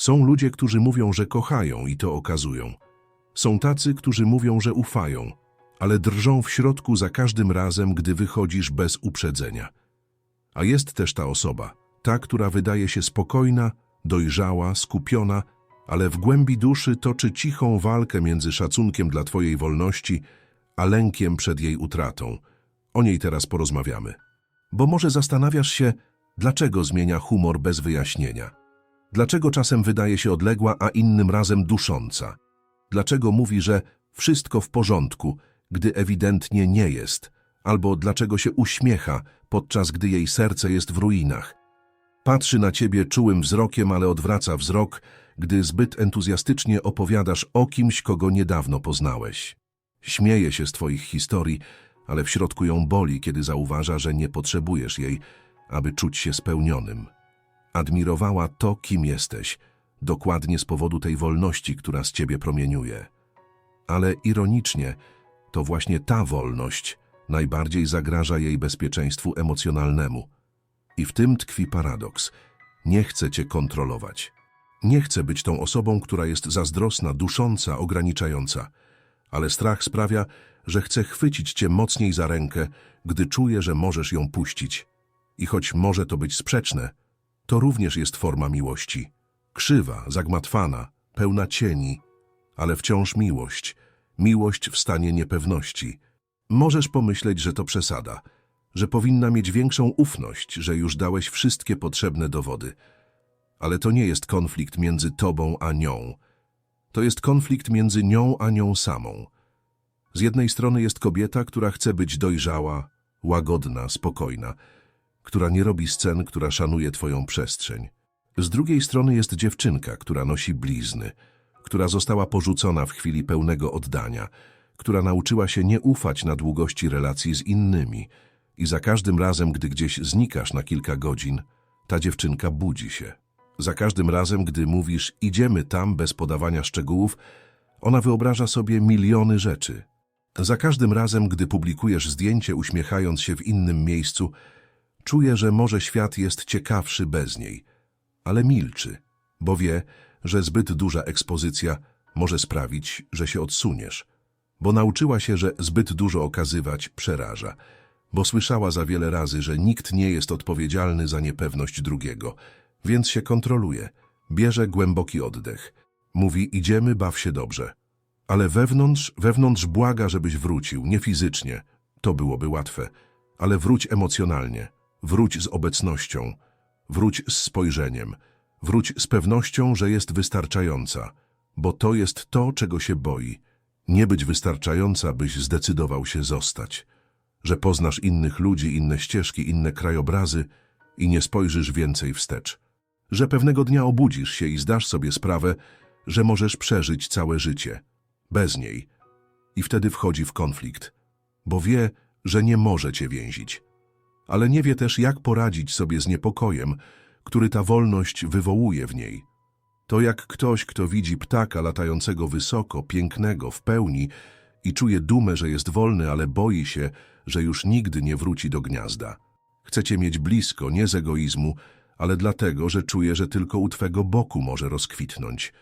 Są ludzie, którzy mówią, że kochają i to okazują. Są tacy, którzy mówią, że ufają, ale drżą w środku za każdym razem, gdy wychodzisz bez uprzedzenia. A jest też ta osoba, ta, która wydaje się spokojna, dojrzała, skupiona, ale w głębi duszy toczy cichą walkę między szacunkiem dla Twojej wolności, a lękiem przed jej utratą. O niej teraz porozmawiamy. Bo może zastanawiasz się, dlaczego zmienia humor bez wyjaśnienia. Dlaczego czasem wydaje się odległa, a innym razem dusząca? Dlaczego mówi, że wszystko w porządku, gdy ewidentnie nie jest? Albo dlaczego się uśmiecha, podczas gdy jej serce jest w ruinach? Patrzy na ciebie czułym wzrokiem, ale odwraca wzrok, gdy zbyt entuzjastycznie opowiadasz o kimś, kogo niedawno poznałeś. Śmieje się z twoich historii, ale w środku ją boli, kiedy zauważa, że nie potrzebujesz jej, aby czuć się spełnionym. Admirowała to, kim jesteś, dokładnie z powodu tej wolności, która z ciebie promieniuje. Ale ironicznie, to właśnie ta wolność najbardziej zagraża jej bezpieczeństwu emocjonalnemu. I w tym tkwi paradoks. Nie chce cię kontrolować. Nie chce być tą osobą, która jest zazdrosna, dusząca, ograniczająca. Ale strach sprawia, że chce chwycić cię mocniej za rękę, gdy czuje, że możesz ją puścić. I choć może to być sprzeczne, to również jest forma miłości. Krzywa, zagmatwana, pełna cieni, ale wciąż miłość. Miłość w stanie niepewności. Możesz pomyśleć, że to przesada, że powinna mieć większą ufność, że już dałeś wszystkie potrzebne dowody. Ale to nie jest konflikt między tobą a nią. To jest konflikt między nią a nią samą. Z jednej strony jest kobieta, która chce być dojrzała, łagodna, spokojna, która nie robi scen, która szanuje twoją przestrzeń. Z drugiej strony jest dziewczynka, która nosi blizny, która została porzucona w chwili pełnego oddania, która nauczyła się nie ufać na długości relacji z innymi i za każdym razem, gdy gdzieś znikasz na kilka godzin, ta dziewczynka budzi się. Za każdym razem, gdy mówisz idziemy tam bez podawania szczegółów, ona wyobraża sobie miliony rzeczy. Za każdym razem, gdy publikujesz zdjęcie uśmiechając się w innym miejscu, czuje, że może świat jest ciekawszy bez niej, ale milczy, bo wie, że zbyt duża ekspozycja może sprawić, że się odsuniesz, bo nauczyła się, że zbyt dużo okazywać przeraża, bo słyszała za wiele razy, że nikt nie jest odpowiedzialny za niepewność drugiego, więc się kontroluje, bierze głęboki oddech, mówi idziemy, baw się dobrze. Ale wewnątrz, wewnątrz błaga, żebyś wrócił, nie fizycznie, to byłoby łatwe, ale wróć emocjonalnie, wróć z obecnością, wróć z spojrzeniem, wróć z pewnością, że jest wystarczająca, bo to jest to, czego się boi. Nie być wystarczająca, byś zdecydował się zostać, że poznasz innych ludzi, inne ścieżki, inne krajobrazy i nie spojrzysz więcej wstecz, że pewnego dnia obudzisz się i zdasz sobie sprawę, że możesz przeżyć całe życie, bez niej. I wtedy wchodzi w konflikt, bo wie, że nie może cię więzić. Ale nie wie też, jak poradzić sobie z niepokojem, który ta wolność wywołuje w niej. To jak ktoś, kto widzi ptaka latającego wysoko, pięknego, w pełni i czuje dumę, że jest wolny, ale boi się, że już nigdy nie wróci do gniazda. Chcecie mieć blisko, nie z egoizmu, ale dlatego, że czuje, że tylko u twego boku może rozkwitnąć.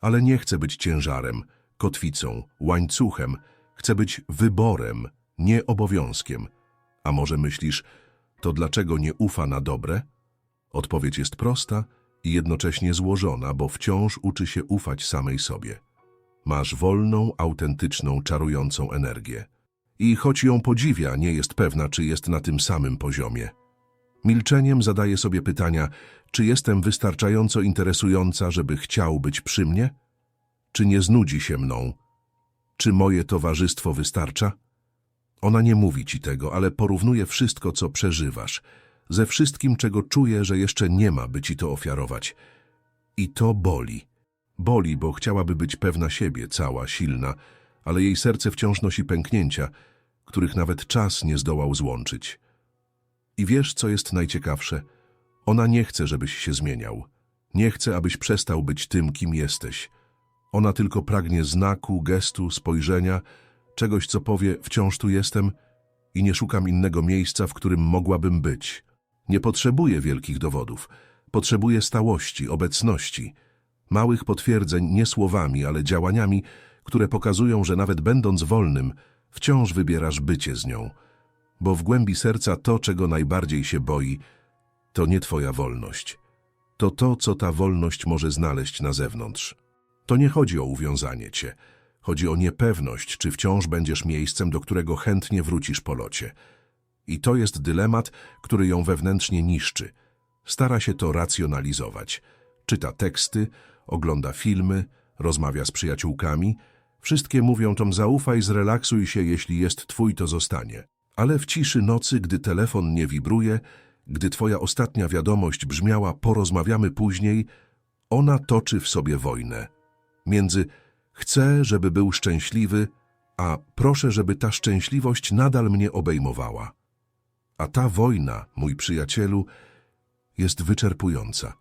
Ale nie chce być ciężarem, kotwicą, łańcuchem, chce być wyborem, nie obowiązkiem. A może myślisz, to dlaczego nie ufa na dobre? Odpowiedź jest prosta i jednocześnie złożona, bo wciąż uczy się ufać samej sobie. Masz wolną, autentyczną, czarującą energię. I choć ją podziwia, nie jest pewna, czy jest na tym samym poziomie. Milczeniem zadaje sobie pytania, czy jestem wystarczająco interesująca, żeby chciał być przy mnie? Czy nie znudzi się mną? Czy moje towarzystwo wystarcza? Ona nie mówi ci tego, ale porównuje wszystko, co przeżywasz, ze wszystkim, czego czuje, że jeszcze nie ma, by ci to ofiarować. I to boli. Boli, bo chciałaby być pewna siebie, cała, silna, ale jej serce wciąż nosi pęknięcia, których nawet czas nie zdołał złączyć. I wiesz, co jest najciekawsze? Ona nie chce, żebyś się zmieniał. Nie chce, abyś przestał być tym, kim jesteś. Ona tylko pragnie znaku, gestu, spojrzenia, czegoś, co powie, wciąż tu jestem i nie szukam innego miejsca, w którym mogłabym być. Nie potrzebuję wielkich dowodów. Potrzebuję stałości, obecności. Małych potwierdzeń nie słowami, ale działaniami, które pokazują, że nawet będąc wolnym, wciąż wybierasz bycie z nią. Bo w głębi serca to, czego najbardziej się boi, to nie twoja wolność. To to, co ta wolność może znaleźć na zewnątrz. To nie chodzi o uwiązanie cię. Chodzi o niepewność, czy wciąż będziesz miejscem, do którego chętnie wrócisz po locie. I to jest dylemat, który ją wewnętrznie niszczy. Stara się to racjonalizować. Czyta teksty, ogląda filmy, rozmawia z przyjaciółkami. Wszystkie mówią tom zaufaj, zrelaksuj się, jeśli jest twój, to zostanie. Ale w ciszy nocy, gdy telefon nie wibruje, gdy twoja ostatnia wiadomość brzmiała porozmawiamy później, ona toczy w sobie wojnę. Między chcę, żeby był szczęśliwy, a proszę, żeby ta szczęśliwość nadal mnie obejmowała. A ta wojna, mój przyjacielu, jest wyczerpująca.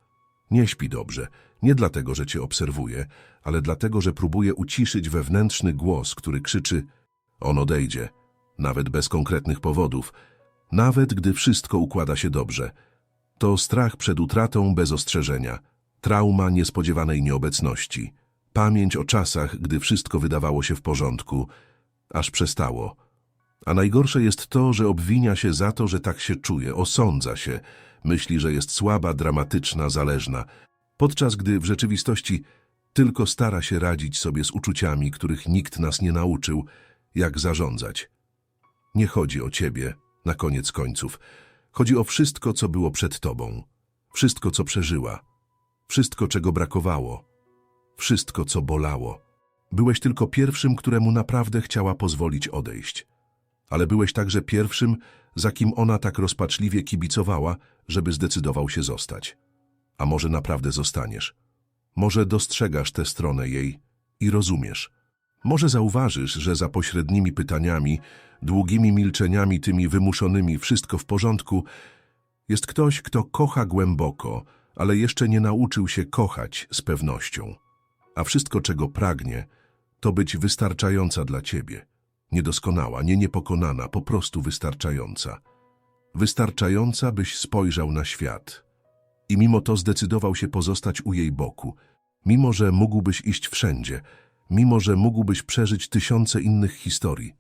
Nie śpi dobrze, nie dlatego, że cię obserwuje, ale dlatego, że próbuje uciszyć wewnętrzny głos, który krzyczy on odejdzie, nawet bez konkretnych powodów, nawet gdy wszystko układa się dobrze. To strach przed utratą bez ostrzeżenia, trauma niespodziewanej nieobecności, pamięć o czasach, gdy wszystko wydawało się w porządku, aż przestało. A najgorsze jest to, że obwinia się za to, że tak się czuje, osądza się, myśli, że jest słaba, dramatyczna, zależna, podczas gdy w rzeczywistości tylko stara się radzić sobie z uczuciami, których nikt nas nie nauczył, jak zarządzać. Nie chodzi o ciebie, na koniec końców. Chodzi o wszystko, co było przed tobą. Wszystko, co przeżyła. Wszystko, czego brakowało. Wszystko, co bolało. Byłeś tylko pierwszym, któremu naprawdę chciała pozwolić odejść. Ale byłeś także pierwszym, za kim ona tak rozpaczliwie kibicowała, żeby zdecydował się zostać. A może naprawdę zostaniesz? Może dostrzegasz tę stronę jej i rozumiesz. Może zauważysz, że za pośrednimi pytaniami, długimi milczeniami, tymi wymuszonymi wszystko w porządku, jest ktoś, kto kocha głęboko, ale jeszcze nie nauczył się kochać z pewnością. A wszystko, czego pragnie, to być wystarczająca dla ciebie. Niedoskonała, nie niepokonana, po prostu wystarczająca. Wystarczająca, byś spojrzał na świat. I mimo to zdecydował się pozostać u jej boku. Mimo, że mógłbyś iść wszędzie, mimo, że mógłbyś przeżyć tysiące innych historii.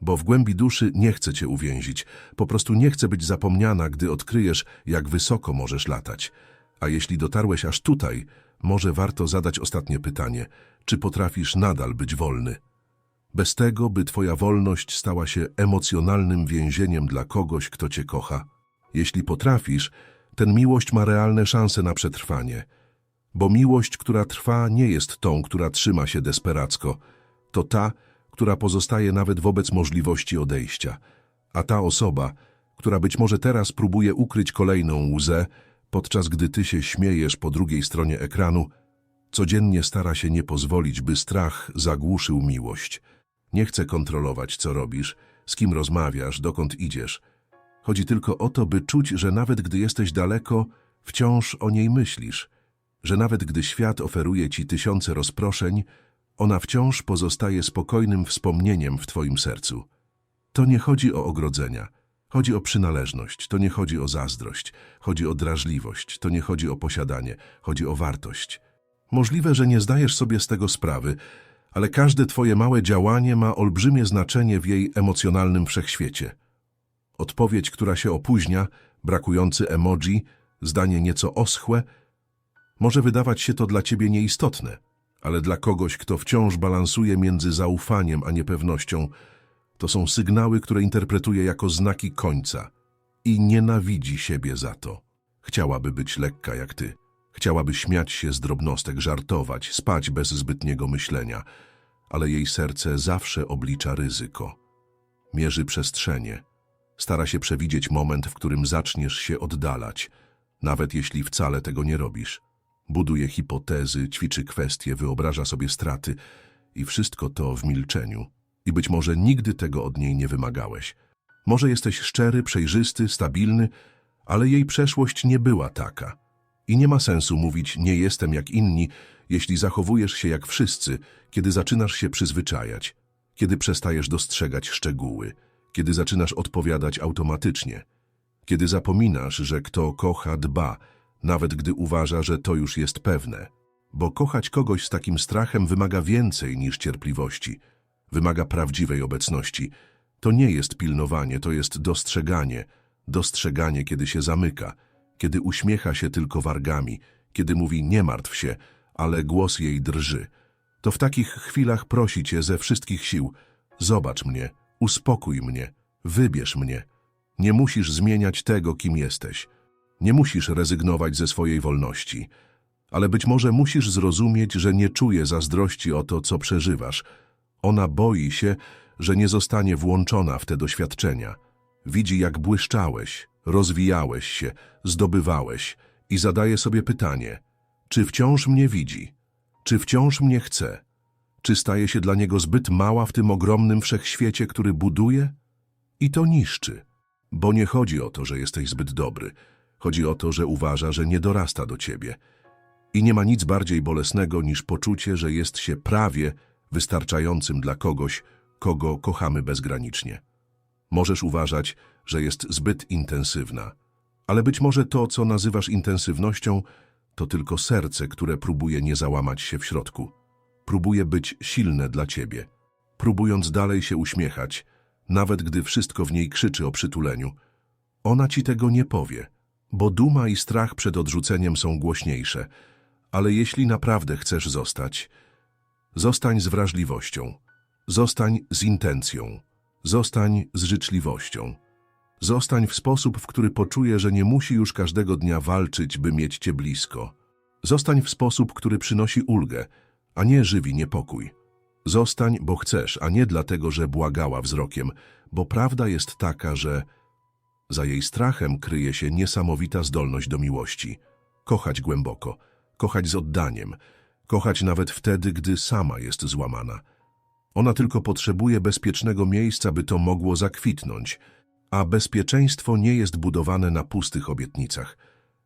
Bo w głębi duszy nie chce cię uwięzić, po prostu nie chce być zapomniana, gdy odkryjesz, jak wysoko możesz latać. A jeśli dotarłeś aż tutaj, może warto zadać ostatnie pytanie, czy potrafisz nadal być wolny? Bez tego, by twoja wolność stała się emocjonalnym więzieniem dla kogoś, kto cię kocha. Jeśli potrafisz, ten miłość ma realne szanse na przetrwanie. Bo miłość, która trwa, nie jest tą, która trzyma się desperacko. To ta, która pozostaje nawet wobec możliwości odejścia. A ta osoba, która być może teraz próbuje ukryć kolejną łzę, podczas gdy ty się śmiejesz po drugiej stronie ekranu, codziennie stara się nie pozwolić, by strach zagłuszył miłość. Nie chce kontrolować, co robisz, z kim rozmawiasz, dokąd idziesz. Chodzi tylko o to, by czuć, że nawet gdy jesteś daleko, wciąż o niej myślisz, że nawet gdy świat oferuje ci tysiące rozproszeń, ona wciąż pozostaje spokojnym wspomnieniem w twoim sercu. To nie chodzi o ogrodzenia, chodzi o przynależność, to nie chodzi o zazdrość, chodzi o drażliwość, to nie chodzi o posiadanie, chodzi o wartość. Możliwe, że nie zdajesz sobie z tego sprawy, ale każde twoje małe działanie ma olbrzymie znaczenie w jej emocjonalnym wszechświecie. Odpowiedź, która się opóźnia, brakujący emoji, zdanie nieco oschłe, może wydawać się to dla ciebie nieistotne, ale dla kogoś, kto wciąż balansuje między zaufaniem a niepewnością, to są sygnały, które interpretuje jako znaki końca i nienawidzi siebie za to. Chciałaby być lekka jak ty. Chciałaby śmiać się z drobnostek, żartować, spać bez zbytniego myślenia, ale jej serce zawsze oblicza ryzyko. Mierzy przestrzenie. Stara się przewidzieć moment, w którym zaczniesz się oddalać, nawet jeśli wcale tego nie robisz. Buduje hipotezy, ćwiczy kwestie, wyobraża sobie straty i wszystko to w milczeniu. I być może nigdy tego od niej nie wymagałeś. Może jesteś szczery, przejrzysty, stabilny, ale jej przeszłość nie była taka. I nie ma sensu mówić nie jestem jak inni, jeśli zachowujesz się jak wszyscy, kiedy zaczynasz się przyzwyczajać, kiedy przestajesz dostrzegać szczegóły, kiedy zaczynasz odpowiadać automatycznie, kiedy zapominasz, że kto kocha, dba, nawet gdy uważa, że to już jest pewne. Bo kochać kogoś z takim strachem wymaga więcej niż cierpliwości. Wymaga prawdziwej obecności. To nie jest pilnowanie, to jest dostrzeganie. Dostrzeganie, kiedy się zamyka, kiedy uśmiecha się tylko wargami, kiedy mówi nie martw się, ale głos jej drży. To w takich chwilach prosi cię ze wszystkich sił zobacz mnie, uspokój mnie, wybierz mnie. Nie musisz zmieniać tego, kim jesteś. Nie musisz rezygnować ze swojej wolności. Ale być może musisz zrozumieć, że nie czuje zazdrości o to, co przeżywasz. Ona boi się, że nie zostanie włączona w te doświadczenia. Widzi, jak błyszczałeś, rozwijałeś się, zdobywałeś i zadaje sobie pytanie, czy wciąż mnie widzi? Czy wciąż mnie chce? Czy staje się dla niego zbyt mała w tym ogromnym wszechświecie, który buduje? I to niszczy. Bo nie chodzi o to, że jesteś zbyt dobry. Chodzi o to, że uważa, że nie dorasta do ciebie. I nie ma nic bardziej bolesnego niż poczucie, że jest się prawie wystarczającym dla kogoś, kogo kochamy bezgranicznie. Możesz uważać, że jest zbyt intensywna, ale być może to, co nazywasz intensywnością, to tylko serce, które próbuje nie załamać się w środku. Próbuje być silne dla ciebie, próbując dalej się uśmiechać, nawet gdy wszystko w niej krzyczy o przytuleniu. Ona ci tego nie powie, bo duma i strach przed odrzuceniem są głośniejsze, ale jeśli naprawdę chcesz zostać, zostań z wrażliwością, zostań z intencją, zostań z życzliwością. Zostań w sposób, w który poczuje, że nie musi już każdego dnia walczyć, by mieć cię blisko. Zostań w sposób, który przynosi ulgę, a nie żywi niepokój. Zostań, bo chcesz, a nie dlatego, że błagała wzrokiem, bo prawda jest taka, że za jej strachem kryje się niesamowita zdolność do miłości. Kochać głęboko, kochać z oddaniem, kochać nawet wtedy, gdy sama jest złamana. Ona tylko potrzebuje bezpiecznego miejsca, by to mogło zakwitnąć, a bezpieczeństwo nie jest budowane na pustych obietnicach.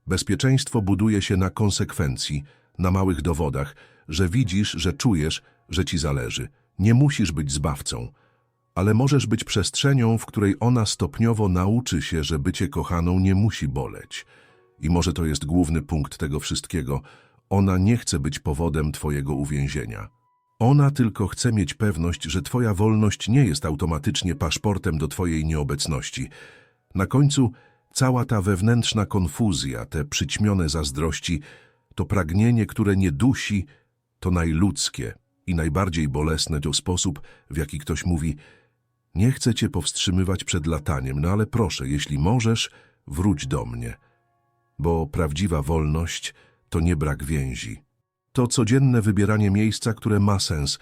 Bezpieczeństwo buduje się na konsekwencji, na małych dowodach, że widzisz, że czujesz, że ci zależy. Nie musisz być zbawcą, ale możesz być przestrzenią, w której ona stopniowo nauczy się, że bycie kochaną nie musi boleć. I może to jest główny punkt tego wszystkiego. Ona nie chce być powodem twojego uwięzienia. Ona tylko chce mieć pewność, że twoja wolność nie jest automatycznie paszportem do twojej nieobecności. Na końcu cała ta wewnętrzna konfuzja, te przyćmione zazdrości, to pragnienie, które nie dusi, to najludzkie i najbardziej bolesne to sposób, w jaki ktoś mówi nie chcę cię powstrzymywać przed lataniem, no ale proszę, jeśli możesz, wróć do mnie. Bo prawdziwa wolność to nie brak więzi. To codzienne wybieranie miejsca, które ma sens,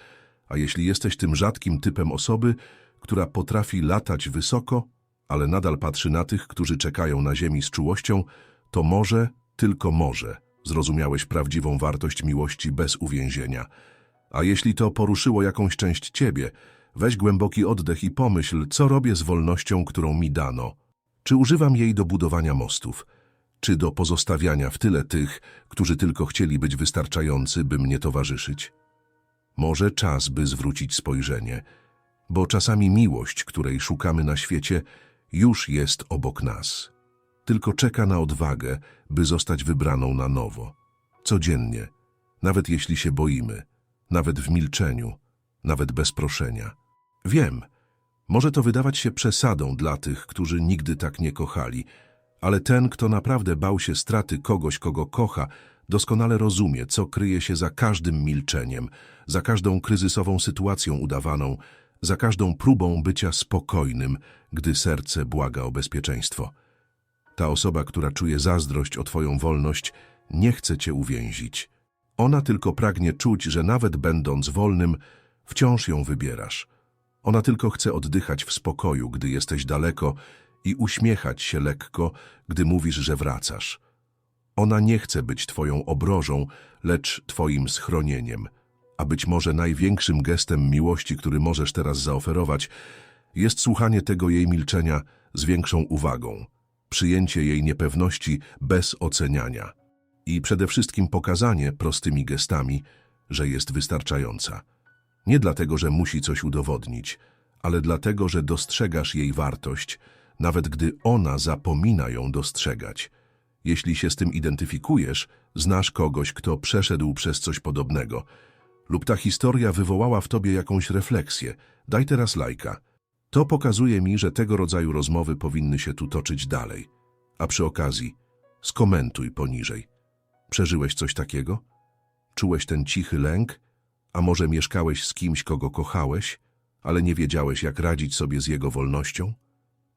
a jeśli jesteś tym rzadkim typem osoby, która potrafi latać wysoko, ale nadal patrzy na tych, którzy czekają na ziemi z czułością, to może, tylko może, zrozumiałeś prawdziwą wartość miłości bez uwięzienia. A jeśli to poruszyło jakąś część ciebie, weź głęboki oddech i pomyśl, co robię z wolnością, którą mi dano. Czy używam jej do budowania mostów? Czy do pozostawiania w tyle tych, którzy tylko chcieli być wystarczający, by mnie towarzyszyć? Może czas, by zwrócić spojrzenie, bo czasami miłość, której szukamy na świecie, już jest obok nas. Tylko czeka na odwagę, by zostać wybraną na nowo. Codziennie, nawet jeśli się boimy, nawet w milczeniu, nawet bez proszenia. Wiem, może to wydawać się przesadą dla tych, którzy nigdy tak nie kochali, ale ten, kto naprawdę bał się straty kogoś, kogo kocha, doskonale rozumie, co kryje się za każdym milczeniem, za każdą kryzysową sytuacją udawaną, za każdą próbą bycia spokojnym, gdy serce błaga o bezpieczeństwo. Ta osoba, która czuje zazdrość o twoją wolność, nie chce cię uwięzić. Ona tylko pragnie czuć, że nawet będąc wolnym, wciąż ją wybierasz. Ona tylko chce oddychać w spokoju, gdy jesteś daleko i uśmiechać się lekko, gdy mówisz, że wracasz. Ona nie chce być twoją obrożą, lecz twoim schronieniem. A być może największym gestem miłości, który możesz teraz zaoferować, jest słuchanie tego jej milczenia z większą uwagą, przyjęcie jej niepewności bez oceniania i przede wszystkim pokazanie prostymi gestami, że jest wystarczająca. Nie dlatego, że musi coś udowodnić, ale dlatego, że dostrzegasz jej wartość, nawet gdy ona zapomina ją dostrzegać. Jeśli się z tym identyfikujesz, znasz kogoś, kto przeszedł przez coś podobnego, lub ta historia wywołała w tobie jakąś refleksję, daj teraz lajka. To pokazuje mi, że tego rodzaju rozmowy powinny się tu toczyć dalej. A przy okazji, skomentuj poniżej. Przeżyłeś coś takiego? Czułeś ten cichy lęk? A może mieszkałeś z kimś, kogo kochałeś, ale nie wiedziałeś, jak radzić sobie z jego wolnością?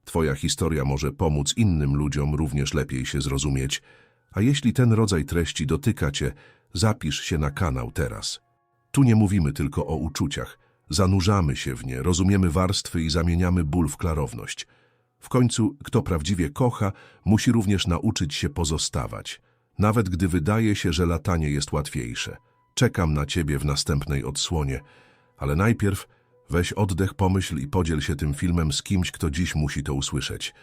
Twoja historia może pomóc innym ludziom również lepiej się zrozumieć, a jeśli ten rodzaj treści dotyka Cię, zapisz się na kanał teraz. Tu nie mówimy tylko o uczuciach, zanurzamy się w nie, rozumiemy warstwy i zamieniamy ból w klarowność. W końcu, kto prawdziwie kocha, musi również nauczyć się pozostawać, nawet gdy wydaje się, że latanie jest łatwiejsze. Czekam na Ciebie w następnej odsłonie, ale najpierw weź oddech, pomyśl i podziel się tym filmem z kimś, kto dziś musi to usłyszeć.